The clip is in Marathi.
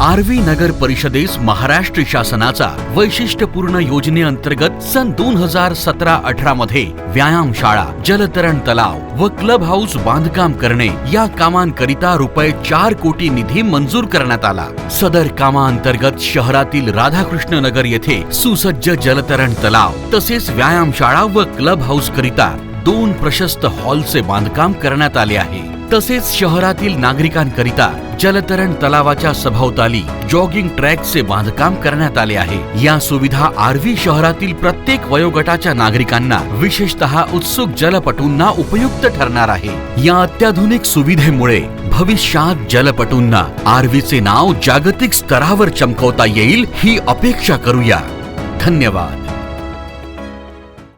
आरवी नगर परिषदेस महाराष्ट्र शासनाचा वैशिष्ट्यपूर्ण योजनेअंतर्गत सन दोन हजार सतरा अठरा मध्ये व्यायामशाळा जलतरण तलाव व क्लब हाऊस बांधकाम करणे या कामांकरिता रुपये चार कोटी निधी मंजूर करण्यात आला. सदर कामांतर्गत शहरातील राधाकृष्ण नगर येथे सुसज्ज जलतरण तलाव तसेच व्यायामशाळा व क्लब हाऊस करिता दोन प्रशस्त हॉलचे बांधकाम करण्यात आले आहे. तसेच शहरातील नागरिकांकरिता जलतरण तलावाच्या सभोवताली जॉगिंग ट्रॅकचे बांधकाम करण्यात आले आहे. या सुविधा आरवी शहरातील प्रत्येक वयोगटाच्या नागरिकांना विशेषतः उत्सुक जलपटूंना उपयुक्त ठरणार आहे. या अत्याधुनिक सुविधेमुळे भविष्यात जलपटूंना आरवीचे नाव जागतिक स्तरावर चमकवता येईल ही अपेक्षा करूया. धन्यवाद.